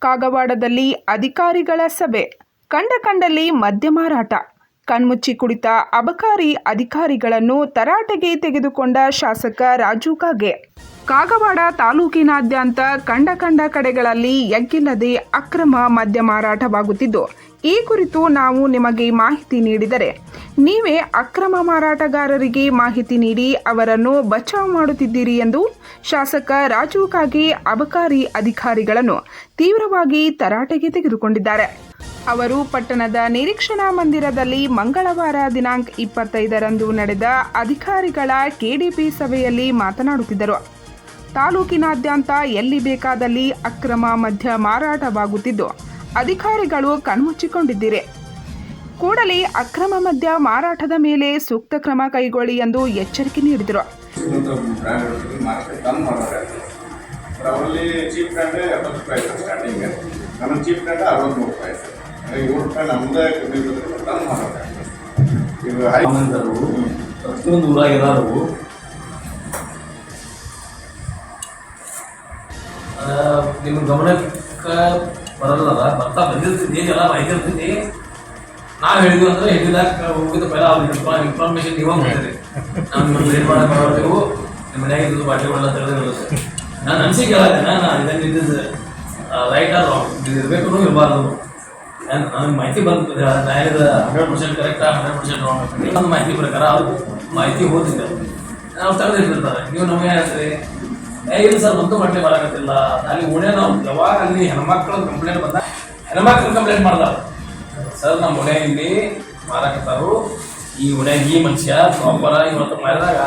ಕಾಗವಾಡದಲ್ಲಿ ಅಧಿಕಾರಿಗಳ ಸಭೆ. ಕಂಡ ಕಂಡಲ್ಲಿ ಮದ್ಯ ಮಾರಾಟ. ಕಣ್ಮುಚ್ಚಿ ಕುಳಿತ ಅಬಕಾರಿ ಅಧಿಕಾರಿಗಳನ್ನು ತರಾಟೆಗೆ ತೆಗೆದುಕೊಂಡ ಶಾಸಕ ರಾಜು ಕಾಗೆ. ಕಾಗವಾಡ ತಾಲೂಕಿನಾದ್ಯಂತ ಕಂಡ ಕಂಡ ಕಡೆಗಳಲ್ಲಿ ಎಗ್ಗಿಲ್ಲದೆ ಅಕ್ರಮ ಮದ್ಯ ಮಾರಾಟವಾಗುತ್ತಿದ್ದು, ಈ ಕುರಿತು ನಾವು ನಿಮಗೆ ಮಾಹಿತಿ ನೀಡಿದರೆ, ನೀವೇ ಅಕ್ರಮ ಮಾರಾಟಗಾರರಿಗೆ ಮಾಹಿತಿ ನೀಡಿ ಅವರನ್ನು ಬಚಾವ್ ಮಾಡುತ್ತಿದ್ದೀರಿ ಎಂದು ಶಾಸಕ ರಾಜು ಕಾಗೆ ಅಬಕಾರಿ ಅಧಿಕಾರಿಗಳನ್ನು ತೀವ್ರವಾಗಿ ತರಾಟೆಗೆ ತೆಗೆದುಕೊಂಡಿದ್ದಾರೆ. ಅವರು ಪಟ್ಟಣದ ನಿರೀಕ್ಷಣಾ ಮಂದಿರದಲ್ಲಿ ಮಂಗಳವಾರ ದಿನಾಂಕ ಇಪ್ಪತ್ತೈದರಂದು ನಡೆದ ಅಧಿಕಾರಿಗಳ ಕೆಡಿಪಿ ಸಭೆಯಲ್ಲಿ ಮಾತನಾಡುತ್ತಿದ್ದರು. ತಾಲೂಕಿನಾದ್ಯಂತ ಎಲ್ಲಿ ಬೇಕಾದಲ್ಲಿ ಅಕ್ರಮ ಮದ್ಯ ಮಾರಾಟವಾಗುತ್ತಿದ್ದು, ಅಧಿಕಾರಿಗಳು ಕಣ್ಮುಚ್ಚಿಕೊಂಡಿದ್ದೀರಿ. ಕೂಡಲೇ ಅಕ್ರಮ ಮದ್ಯ ಮಾರಾಟದ ಮೇಲೆ ಸೂಕ್ತ ಕ್ರಮ ಕೈಗೊಳ್ಳಿ ಎಂದು ಎಚ್ಚರಿಕೆ ನೀಡಿದರು. ಚೀಪ್ ಚೀಪ್ ಅರವತ್ತ್ಮೂರು ರೂಪಾಯಿ ಸರ್ ನಮ್ಮದೇ ಕಮ್ಮಿ ಇದು ಪ್ರತಿಯೊಂದು ಊರಾಗ ನಿಮ್ಮ ಗಮನಕ್ಕೆ ಬರಲ್ಲ ಬರ್ತಾ ಬಂದಿರ್ತೀನಿ ಎಲ್ಲ ಮಾಹಿತಿ ಇರ್ತೀನಿ ನಾವು ಹೇಳಿದ್ವಿ ಅಂದ್ರೆ ಹೇಳಿದಾಗ ಹೋಗಿದ ಪೈಲ ಅವ್ರಿಗೆ ಇನ್ಫಾರ್ಮೇಶನ್ ನೀವು ಮಾಡ್ತೀರಿ ನಾವು ನಿಮ್ಮನ್ನು ಏನು ಮಾಡಕ್ಕೆ ಬರೋದೆವು ನಿಮ್ಮ ಮನ್ಯಾಗ ಇದ್ದು ಬಾಟ್ಲಿಗಳೆಲ್ಲ ತಿಳಿದಿರುತ್ತೆ ನಾನು ಅನ್ಸಿಕೆ ಹೇಳತ್ತೆ ನಾನು ಇದನ್ನು ಇದ್ದಿದ್ದು ರೈಟ್ ಆರ್ ರಾಂಗ್ ಇದು ಇರಬೇಕು, ಇರಬಾರ್ದು. ಮಾಹಿತಿ ಬಂತು ನ್ಯಾಯದ hundred percent correct hundred percent wrong ಒಂದು ಮಾಹಿತಿ ಪ್ರಕಾರ ಅವ್ರು ಮಾಹಿತಿ ಓದಿದ್ದೆ ನಾವು ತೆಗೆದಿಟ್ಟಿರ್ತಾರೆ. ನೀವು ನಮಗೆ ಹೇಳ್ತೀರಿ ಏ, ಇಲ್ಲ ಸರ್ ಒಂದು ಮಟ್ಲೆ ಮಾಡಕತ್ತಿಲ್ಲ ಅಲ್ಲಿ ಓಣೆ ನಾವು ಯಾವಾಗ ಅಲ್ಲಿ ಹೆಣ್ಮಕ್ಳು ಕಂಪ್ಲೇಂಟ್ ಬಂದ ಹೆಣ್ಮಕ್ಳು ಕಂಪ್ಲೇಂಟ್ ಮಾಡ್ದಾರ ಸರ್, ನಮ್ಮ ಓಣೆ ಇಲ್ಲಿ ಮಾರಾಕತ್ತಾರು. ಈ ಓಣ್ಯಾಗ ಈ ಮನುಷ್ಯ ಪ್ರಾಪರ ಇವತ್ತು ಮಾಡಿದಾಗ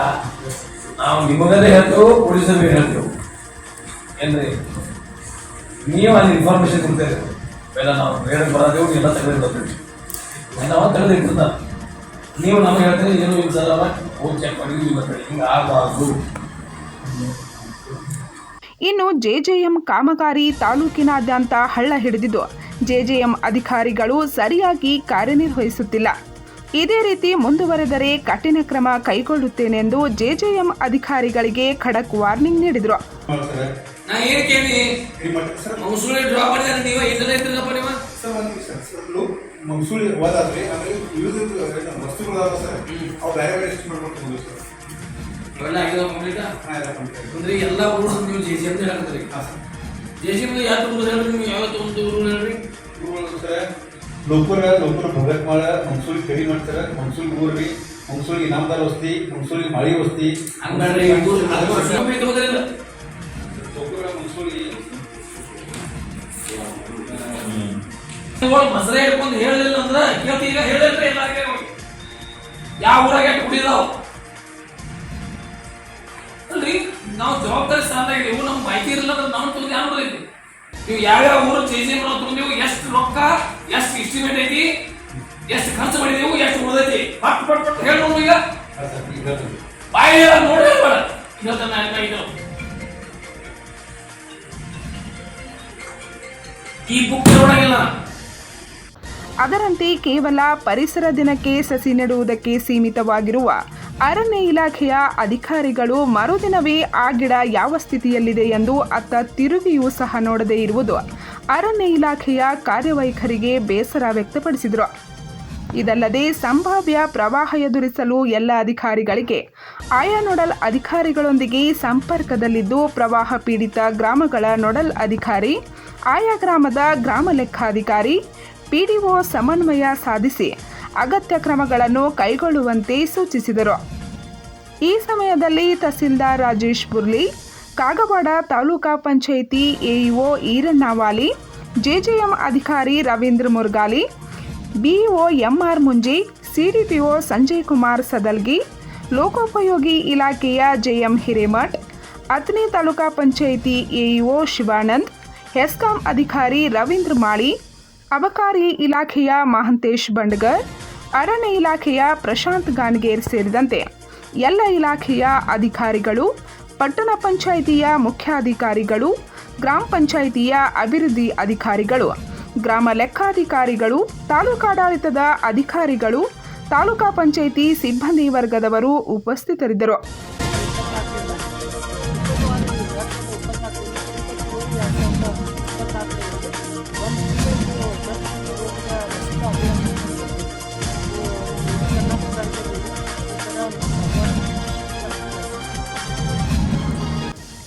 ನಾವು ನಿಮಗದೇ ಹೇಳ್ತೇವೆ, ಪೊಲೀಸರಿಗೆ ಹೇಳ್ತೇವೆ. ಏನ್ರಿ? ನೀವು ಅಲ್ಲಿ ಇನ್ಫಾರ್ಮೇಶನ್ ಕೊಡ್ತೇವೆ ಎಲ್ಲ ನಾವು ಹೇಳಕ್ ಬರೋದೇವು ಎಲ್ಲ ತೆಗೆದಿರ್ತೇವೆ ನಾವು ನೀವು ನಮ್ಗೆ ಹೇಳ್ತೀರಿ, ಏನು ಇಲ್ಲ ಸರ್ ಅವ ಹೋಗಿ ಚೆಕ್ ಮಾಡಿ ಇವತ್ತು ಆಗಬಾರ್ದು. ಇನ್ನು ಜೆಜೆಎಂ ಕಾಮಗಾರಿ ತಾಲೂಕಿನಾದ್ಯಂತ ಹಳ್ಳ ಹಿಡಿದಿದ್ದು. ಜೆಜೆಎಂ ಅಧಿಕಾರಿಗಳು ಸರಿಯಾಗಿ ಕಾರ್ಯನಿರ್ವಹಿಸುತ್ತಿಲ್ಲ. ಇದೇ ರೀತಿ ಮುಂದುವರೆದರೆ ಕಠಿಣ ಕ್ರಮ ಕೈಗೊಳ್ಳುತ್ತೇನೆಂದು ಜೆಜೆಎಂ ಅಧಿಕಾರಿಗಳಿಗೆ ಖಡಕ್ ವಾರ್ನಿಂಗ್ ನೀಡಿದರು. ನಾ ಏನ್ ಕೇಳಿ ಮಟ್ಟ ಸರ್ ಮೌಸೂಳಿ ಡ್ರಾ ಮಾಡಿದ್ರೆ ನೀವು ಇದನ್ನ ಇದ್ರಲ್ಲಪ್ಪ ನೀವು? ಸರ್ ಒಂದು ಸರ್ ಲೋ ಮನ್ಸೂಳಿ ಹೋದಾದ್ರೆ ಆಮೇಲೆ ಯೂಸ್ ವಸ್ತುಗಳಾದ ಸರ್ ಅವು ಬೇರೆ ಬೇರೆ ಎಷ್ಟು ಮಾಡ್ಕೊಂಡು ಸರ್. ಅವೆಲ್ಲ ಆಗಿದಾವ ಕಂಪ್ಲೀಟ್ ಅಂದ್ರೆ ಎಲ್ಲ ರೂಲ್ಸ್ ನೀವು ಜೆ ಸಿ ಅಂತ ಹೇಳ್ತೀರಿ ಹಾಂ ಸರ್. ಜೆ ಸಿ ಯಾವ ರೂಲ್ಸ್ ಹೇಳ್ರಿ ನೀವು? ಯಾವತ್ತು ಒಂದು ರೂಲ್ ಹೇಳ್ರಿ? ಇವುಗಳು ಸರ್ ಲೋಕರ ಲೋಕರ ಭಗತ್ ಮಾಡ ಮನ್ಸೂರಿ ಕರಿ ಮಾಡ್ತಾರೆ. ಮನ್ಸೂರಿ ಊರ್ರಿ ಮನ್ಸೂರಿ ಇನಾಮದಾರ್ ವಸ್ತಿ ಮನ್ಸೂರಿ ಮಳಿ ವಸ್ತಿ. ಹಂಗಾದ್ರೆ ಮಸರೆ ಹಿಡ್ಕೊಂಡು ಹೇಳಲಿಲ್ಲ ಅಂದ್ರೆ ಕೇಳ್ತಿ ಈಗ ಹೇಳಿದ್ರೆ ಯಾವ ಊರಾಗ ಕುಡಿದಾವ್? ಅಲ್ರಿ ನಾವು ಜವಾಬ್ದಾರಿ ಸ್ಥಾನದಾಗ ಇವು ನಮ್ಗೆ ಮಾಹಿತಿ ಇರಲಿಲ್ಲ ಅಂದ್ರೆ ನಾವು ತುಂಬಿ ಯಾರು ಬರೀತಿ ನೀವು ಯಾವ್ಯಾವ ಊರು ಚೇಂಜ್ ಮಾಡೋ ತುಂಬಿವು ಎಷ್ಟು ರೊಕ್ಕ ಎಷ್ಟು ಎಸ್ಟಿಮೇಟ್ ಐತಿ ಎಷ್ಟು ಖರ್ಚು ಮಾಡಿದೆವು ಎಷ್ಟು ಉಳಿದೈತಿ. ಪಟ್ ಪಟ್ ಪಟ್ ಹೇಳಿ ನೋಡು ಈಗ. ಬಾಯಿ ನೋಡಿ ಬೇಡ ಇದು ಈ ಬುಕ್ ನೋಡಂಗಿಲ್ಲ ಅದರಂತೆ ಕೇವಲ ಪರಿಸರ ದಿನಕ್ಕೆ ಸಸಿ ನೆಡುವುದಕ್ಕೆ ಸೀಮಿತವಾಗಿರುವ ಅರಣ್ಯ ಇಲಾಖೆಯ ಅಧಿಕಾರಿಗಳು ಮರುದಿನವೇ ಆ ಗಿಡ ಯಾವ ಸ್ಥಿತಿಯಲ್ಲಿದೆ ಎಂದು ಅತ್ತ ತಿರುಗಿಯೂ ಸಹ ನೋಡದೇ ಇರುವುದು ಅರಣ್ಯ ಇಲಾಖೆಯ ಕಾರ್ಯವೈಖರಿಗೆ ಬೇಸರ ವ್ಯಕ್ತಪಡಿಸಿದರು. ಇದಲ್ಲದೆ ಸಂಭಾವ್ಯ ಪ್ರವಾಹ ಎದುರಿಸಲು ಎಲ್ಲ ಅಧಿಕಾರಿಗಳಿಗೆ ಆಯಾ ನೋಡಲ್ ಅಧಿಕಾರಿಗಳೊಂದಿಗೆ ಸಂಪರ್ಕದಲ್ಲಿದ್ದು ಪ್ರವಾಹ ಪೀಡಿತ ಗ್ರಾಮಗಳ ನೋಡಲ್ ಅಧಿಕಾರಿ, ಆಯಾ ಗ್ರಾಮದ ಗ್ರಾಮ ಲೆಕ್ಕಾಧಿಕಾರಿ ಪಿಡಿಒ ಸಮನ್ವಯ ಸಾಧಿಸಿ ಅಗತ್ಯ ಕ್ರಮಗಳನ್ನು ಕೈಗೊಳ್ಳುವಂತೆ ಸೂಚಿಸಿದರು. ಈ ಸಮಯದಲ್ಲಿ ತಹಸೀಲ್ದಾರ್ ರಾಜೇಶ್ ಬುರ್ಲಿ, ಕಾಗವಾಡ ತಾಲೂಕಾ ಪಂಚಾಯಿತಿ ಎಇಒ ಈರಣ್ಣವಾಲಿ ಜೆಜೆಎಂ ಅಧಿಕಾರಿ Ravindra Murgali, BEO MR Munji, CDPO Sanjay Kumar Sadalgi, ಲೋಕೋಪಯೋಗಿ ಇಲಾಖೆಯ ಜೆಎಂ ಹಿರೇಮಠ್ ಅತ್ನಿ ತಾಲೂಕಾ ಪಂಚಾಯಿತಿ ಎಇಒ ಶಿವಾನಂದ್, ಹೆಸ್ಕಾಂ ಅಧಿಕಾರಿ ರವೀಂದ್ರ ಮಾಳಿ ಅಬಕಾರಿ ಇಲಾಖೆಯ ಮಹಂತೇಶ್ ಬಂಡ್ಗರ್, ಅರಣ್ಯ ಇಲಾಖೆಯ ಪ್ರಶಾಂತ್ ಗಾನ್ಗೇರ್ ಸೇರಿದಂತೆ ಎಲ್ಲ ಇಲಾಖೆಯ ಅಧಿಕಾರಿಗಳು, ಪಟ್ಟಣ ಪಂಚಾಯಿತಿಯ ಮುಖ್ಯಾಧಿಕಾರಿಗಳು, ಗ್ರಾಮ ಪಂಚಾಯಿತಿಯ ಅಭಿವೃದ್ಧಿ ಅಧಿಕಾರಿಗಳು, ಗ್ರಾಮ ಲೆಕ್ಕಾಧಿಕಾರಿಗಳು ತಾಲೂಕಾಡಳಿತದ ಅಧಿಕಾರಿಗಳು, ತಾಲೂಕಾ ಪಂಚಾಯಿತಿ ಸಿಬ್ಬಂದಿ ವರ್ಗದವರು ಉಪಸ್ಥಿತರಿದ್ದರು.